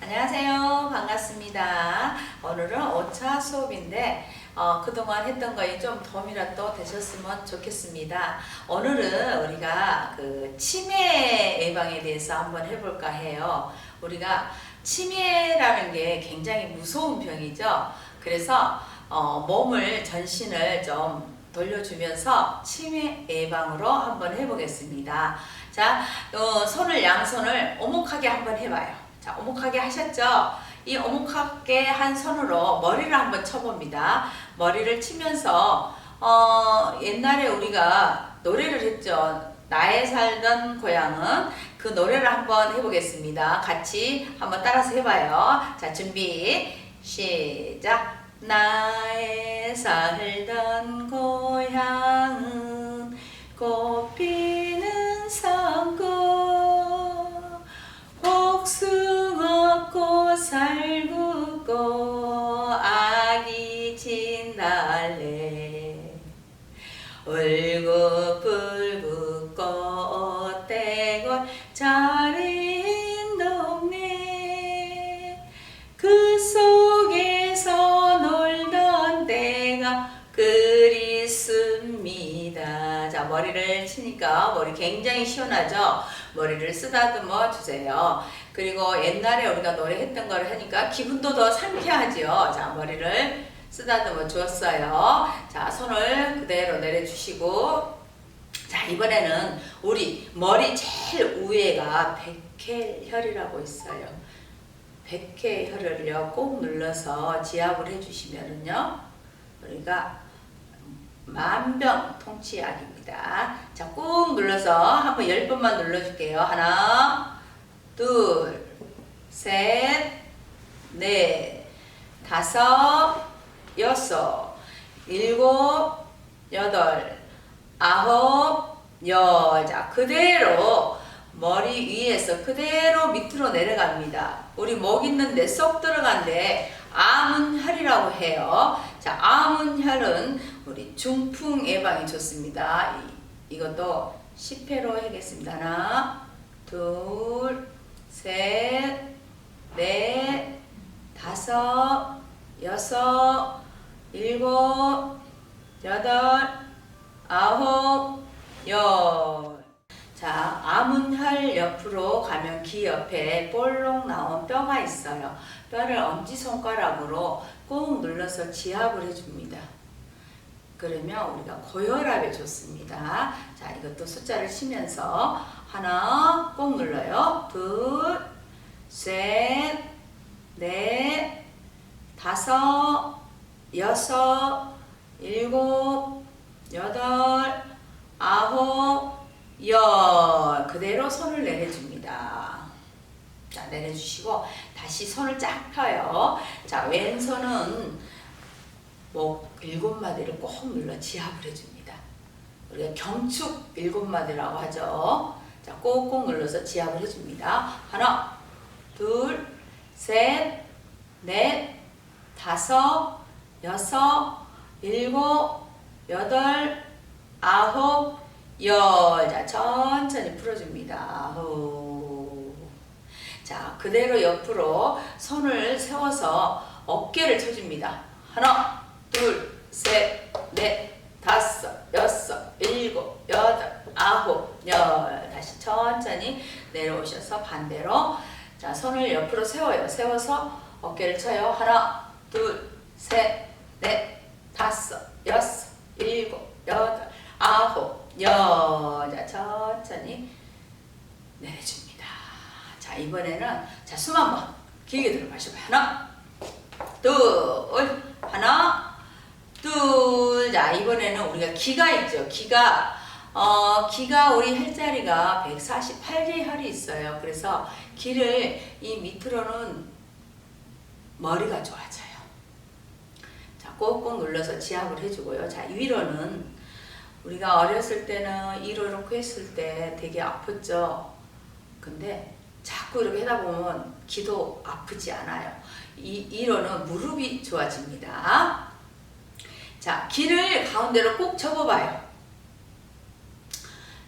안녕하세요. 반갑습니다. 오늘은 5차 수업인데 어, 그동안 했던 거에 좀 도움이라도 되셨으면 좋겠습니다. 오늘은 우리가 그 치매 예방에 대해서 한번 해볼까 해요. 우리가 치매라는 게 굉장히 무서운 병이죠. 그래서 어, 몸을 전신을 좀 돌려주면서 치매 예방으로 한번 해보겠습니다. 자, 어, 손을 양손을 오목하게 한번 해봐요. 자, 오목하게 하셨죠? 이 오목하게 한 손으로 머리를 한번 쳐봅니다. 머리를 치면서 어, 옛날에 우리가 노래를 했죠. 나의 살던 고향은 그 노래를 한번 해보겠습니다. 같이 한번 따라서 해봐요. 자, 준비 시작. 나의 살던 고향은 꽃피는 산골 복숭아 꽃 살구꽃 아기 진달래 울긋불 머리를 치니까 머리 굉장히 시원하죠? 머리를 쓰다듬어 주세요. 그리고 옛날에 우리가 노래했던 걸 하니까 기분도 더 상쾌하지요. 자, 머리를 쓰다듬어 주었어요. 자, 손을 그대로 내려주시고, 자, 이번에는 우리 머리 제일 위에가 백회혈이라고 있어요. 백회혈을요, 꼭 눌러서 지압을 해주시면은요, 우리가 만병통치약입니다. 자, 꾹 눌러서 한번 열 번만 눌러줄게요. 하나, 둘, 셋, 넷, 다섯, 여섯, 일곱, 여덟, 아홉, 열. 자, 그대로 머리 위에서 그대로 밑으로 내려갑니다. 우리 목 있는 데 쏙 들어간데 암은 혈이라고 해요. 자, 암은 혈은 우리 중풍 예방에 좋습니다. 이, 이것도 10회로 하겠습니다. 하나, 둘, 셋, 넷, 다섯, 여섯, 일곱, 여덟, 아홉, 열. 자, 암은혈 옆으로 가면 귀 옆에 볼록 나온 뼈가 있어요. 뼈를 엄지손가락으로 꾹 눌러서 지압을 해줍니다. 그러면 우리가 고혈압에 좋습니다. 자, 이것도 숫자를 치면서 하나 꼭 눌러요. 둘, 셋, 넷, 다섯, 여섯, 일곱, 여덟, 아홉, 열. 그대로 손을 내려줍니다. 자, 내려주시고 다시 손을 쫙 펴요. 자, 왼손은 목 일곱 마디를 꼭 눌러 지압을 해줍니다. 우리가 경축 일곱 마디라고 하죠. 자, 꼭꼭 눌러서 지압을 해줍니다. 하나, 둘, 셋, 넷, 다섯, 여섯, 일곱, 여덟, 아홉, 열. 자, 천천히 풀어줍니다. 후. 자, 그대로 옆으로 손을 세워서 어깨를 쳐줍니다. 하나, 둘, 셋, 넷, 다섯, 여섯, 일곱, 여덟, 아홉, 열. 다시 천천히 내려오셔서 반대로. 자, 손을 옆으로 세워요. 세워서 어깨를 쳐요. 하나, 둘, 셋, 넷, 다섯, 여섯, 일곱, 여덟, 아홉, 열. 자, 천천히 내려줍니다. 자, 이번에는 자, 숨 한번 길게 들어 마셔봐요. 하나, 둘, 하나, 둘. 자, 이번에는 우리가 기가 있죠. 기가, 어, 기가 우리 혈자리가 148개 혈이 있어요. 그래서 기를 이 밑으로는 머리가 좋아져요. 자, 꼭꼭 눌러서 지압을 해주고요. 자, 위로는 우리가 어렸을 때는 이로 이렇게 했을 때 되게 아팠죠. 근데 자꾸 이렇게 하다 보면 기도 아프지 않아요. 이, 이로는 무릎이 좋아집니다. 자, 귀를 가운데로 꼭 접어봐요.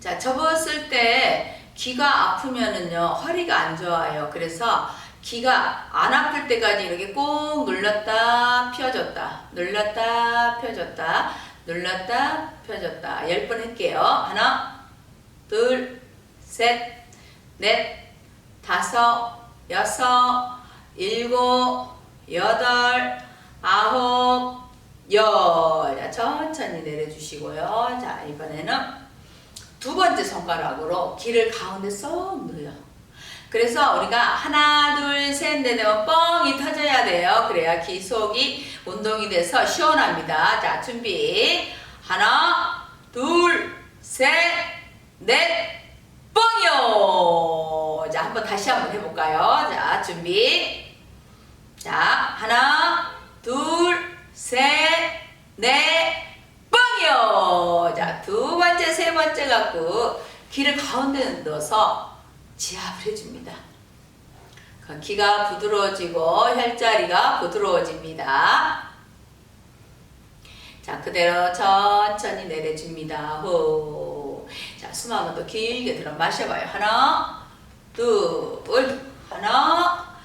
자, 접었을 때 귀가 아프면은요, 허리가 안 좋아요. 그래서 귀가 안 아플 때까지 이렇게 꼭 눌렀다, 펴줬다, 눌렀다, 펴줬다, 눌렀다, 펴줬다. 열 번 할게요. 하나, 둘, 셋, 넷, 다섯, 여섯, 일곱, 여덟, 아홉, 열. 자, 천천히 내려주시고요. 자, 이번에는 두 번째 손가락으로 귀를 가운데 쏙 눌러. 그래서 우리가 하나, 둘, 셋, 넷 하면 뻥이 터져야 돼요. 그래야 귀 속이 운동이 돼서 시원합니다. 자, 준비. 하나, 둘, 셋, 넷, 뻥이요. 자, 한번 다시 한번 해볼까요? 자, 준비. 자, 하나, 둘, 셋, 넷, 뻥이요. 자, 두 번째, 세 번째 갖고 귀를 가운데 넣어서 지압을 해줍니다. 그 귀가 부드러워지고 혈자리가 부드러워집니다. 자, 그대로 천천히 내려줍니다. 호. 자, 숨 한번 더 길게 들어 마셔봐요. 하나, 둘, 하나,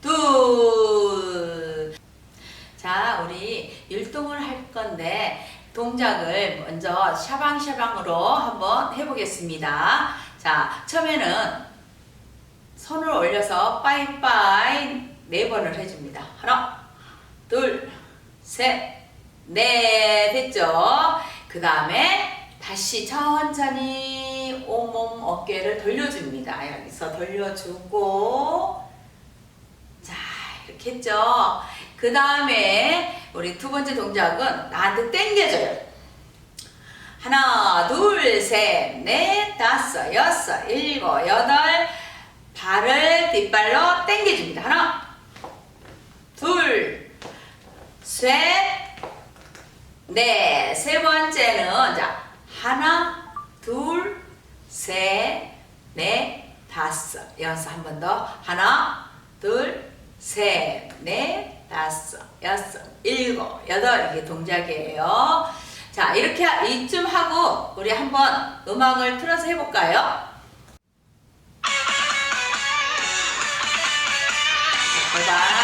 둘. 자, 우리 율동을 할 건데 동작을 먼저 샤방샤방으로 한번 해보겠습니다. 자, 처음에는 손을 올려서 빠이빠이 네 번을 해줍니다. 하나, 둘, 셋, 넷 됐죠? 그 다음에 다시 천천히 온몸 어깨를 돌려줍니다. 여기서 돌려주고 자 이렇게 했죠? 그 다음에 우리 두 번째 동작은 나한테 당겨줘요. 하나, 둘, 셋, 넷, 다섯, 여섯, 일곱, 여덟 발을 뒷발로 당겨줍니다. 하나, 둘, 셋, 넷. 세 번째는 자 하나, 둘, 셋, 넷, 다섯, 여섯. 한 번 더. 하나, 둘, 셋, 넷, 다섯, 여섯, 일곱, 여덟. 이게 동작이에요. 자, 이렇게 하- 이쯤 하고 우리 한번 음악을 틀어서 해볼까요? 골반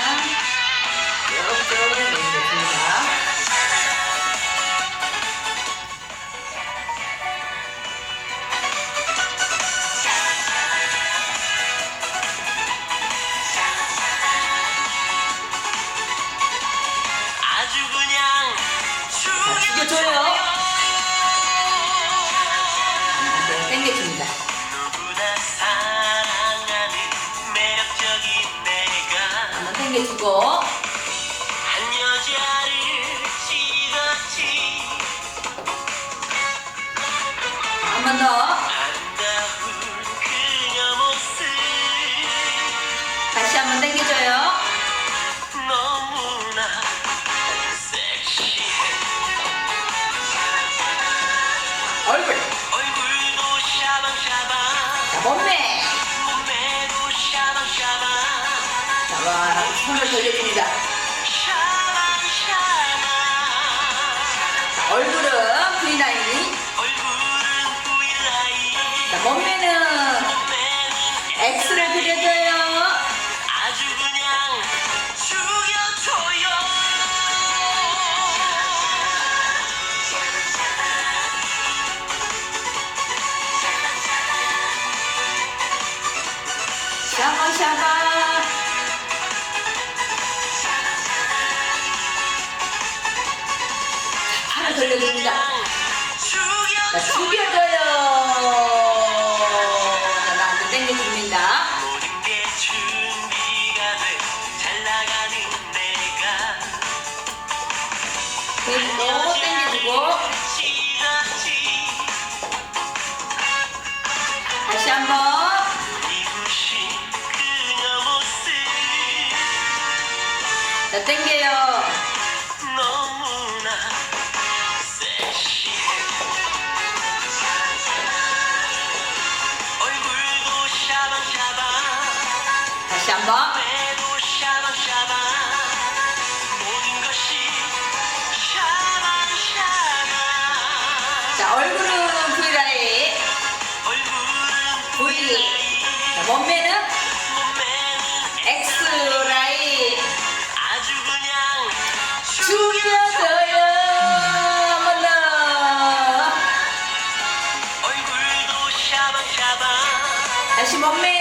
여자를 찍었지 한번 더 손을 돌려줍니다. 얼굴은 V9. 얼굴은 V라인 자, 몸매는 팔을 돌려줍니다. 자, 죽여줘요. 자, 나한테 나가는 내가 그리고 당겨주고 찍었지 다시 그녀 모습 자, 당겨요. 더. 얼굴